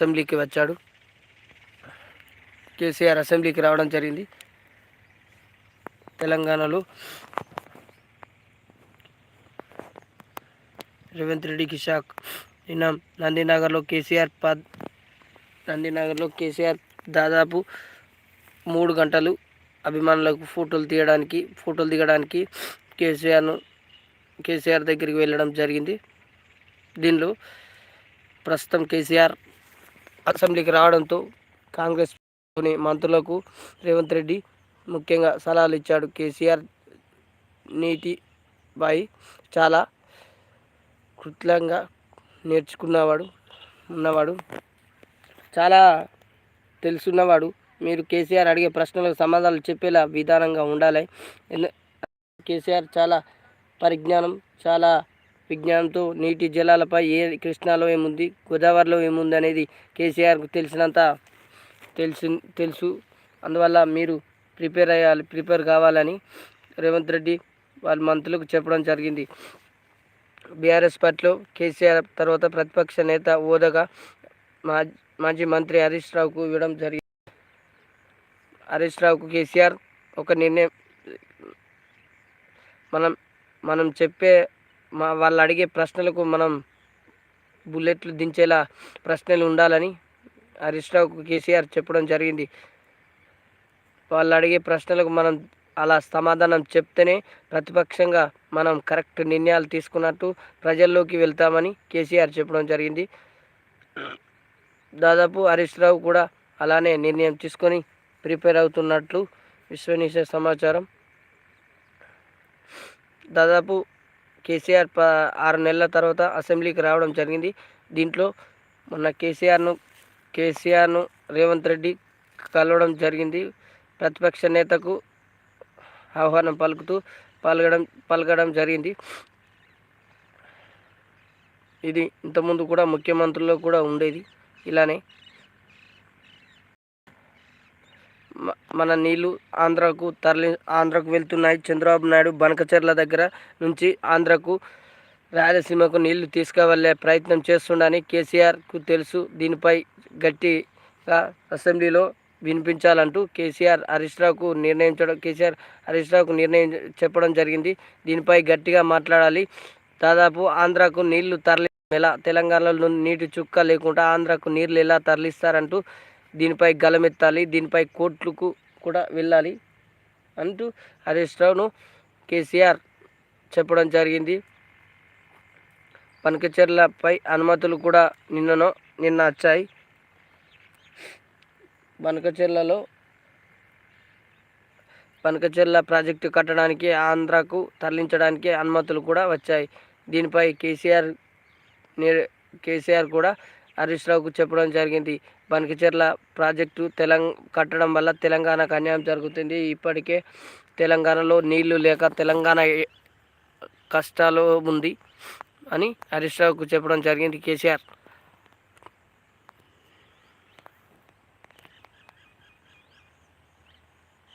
అసెంబ్లీకి వచ్చాడు. కేసీఆర్ అసెంబ్లీకి రావడం జరిగింది. తెలంగాణలో రేవంత్ రెడ్డికి షాక్. నిన్న నందినగర్లో కేసీఆర్ పద్ నందినగర్లో కేసీఆర్ దాదాపు మూడు గంటలు అభిమానులకు ఫోటోలు తీయడానికి ఫోటోలు దిగడానికి కేసీఆర్ను కేసీఆర్ దగ్గరికి వెళ్ళడం జరిగింది. దీనిలో ప్రస్తుతం కేసీఆర్ అసెంబ్లీకి రావడంతో కాంగ్రెస్ మంత్రులకు రేవంత్ రెడ్డి ముఖ్యంగా సలహాలు ఇచ్చాడు. కేసీఆర్ నీటి బాయి చాలా కృత్యంగా నేర్చుకున్నవాడు ఉన్నవాడు చాలా తెలుసున్నవాడు. మీరు కేసీఆర్ అడిగే ప్రశ్నలకు సమాధానాలు చెప్పేలా విధానంగా ఉండాలి. కేసీఆర్ చాలా పరిజ్ఞానం చాలా విజ్ఞానంతో నీటి జలాలపై ఏ కృష్ణాలో ఏముంది గోదావరిలో ఏముంది అనేది కేసీఆర్కు తెలిసినంత తెలుసు తెలుసు. అందువల్ల మీరు ప్రిపేర్ అయ్యాలి ప్రిపేర్ కావాలని రేవంత్ రెడ్డి వాళ్ళ మంత్రులకు చెప్పడం జరిగింది. బీఆర్ఎస్ పార్టీలో కేసీఆర్ తర్వాత ప్రతిపక్ష నేత హోదాగా మాజీ మంత్రి హరీష్ రావుకు ఇవ్వడం జరిగింది. హరీష్ రావుకు కేసీఆర్ ఒక నిర్ణయం మనం మనం చెప్పే మా వాళ్ళు అడిగే ప్రశ్నలకు మనం బుల్లెట్లు దించేలా ప్రశ్నలు ఉండాలని హరీష్ రావుకు కేసీఆర్ చెప్పడం జరిగింది. వాళ్ళు అడిగే ప్రశ్నలకు మనం అలా సమాధానం చెప్తేనే ప్రతిపక్షంగా మనం కరెక్ట్ నిర్ణయాలు తీసుకున్నట్టు ప్రజల్లోకి వెళ్తామని కేసీఆర్ చెప్పడం జరిగింది. దాదాపు హరీష్ రావు కూడా అలానే నిర్ణయం తీసుకొని ప్రిపేర్ అవుతున్నట్లు విశ్వనీశ సమాచారం. దాదాపు కేసీఆర్ ప ఆరు నెలల తర్వాత అసెంబ్లీకి రావడం జరిగింది. దీంట్లో మొన్న కేసీఆర్ను కేసీఆర్ను రేవంత్ రెడ్డి కలవడం జరిగింది. ప్రతిపక్ష నేతకు ఆహ్వానం పలుకుతూ పలకడం పలకడం జరిగింది. ఇది ఇంతకుముందు కూడా ముఖ్యమంత్రుల్లో కూడా ఉండేది. ఇలానే మన నీళ్ళు ఆంధ్రకు తరలి ఆంధ్రకు వెళ్తున్నాయి. చంద్రబాబు నాయుడు బనకచెర్ల దగ్గర నుంచి ఆంధ్రకు రాయలసీమకు నీళ్ళు తీసుకువెళ్ళే ప్రయత్నం చేస్తుండని కేసీఆర్కు తెలుసు. దీనిపై గట్టిగా అసెంబ్లీలో వినిపించాలంటూ కేసీఆర్ హరీష్ రావుకు నిర్ణయించడం కేసీఆర్ హరీష్ రావుకు నిర్ణయం చెప్పడం జరిగింది. దీనిపై గట్టిగా మాట్లాడాలి. దాదాపు ఆంధ్రాకు నీళ్ళు తరలి ఎలా? తెలంగాణలో నీటి చుక్క లేకుండా ఆంధ్రాకు నీళ్ళు ఎలా తరలిస్తారంటూ దీనిపై గలమెత్తాలి దీనిపై కోర్టులకు కూడా వెళ్ళాలి అంటూ హరీష్ రావును కేసీఆర్ చెప్పడం జరిగింది. పనకచెర్లపై అనుమతులు కూడా నిన్ననో నిన్న వచ్చాయి. బనకచెర్లలో బనకచెర్ల ప్రాజెక్టు కట్టడానికి ఆంధ్రాకు తరలించడానికి అనుమతులు కూడా వచ్చాయి. దీనిపై కేసీఆర్ కేసీఆర్ కూడా హరీష్ రావుకు చెప్పడం జరిగింది. బనకచెర్ల ప్రాజెక్టు తెలంగ కట్టడం వల్ల తెలంగాణకు అన్యాయం జరుగుతుంది. ఇప్పటికే తెలంగాణలో నీళ్ళు లేక తెలంగాణ కష్టాలు ఉంది అని హరీష్ రావుకు చెప్పడం జరిగింది కేసీఆర్.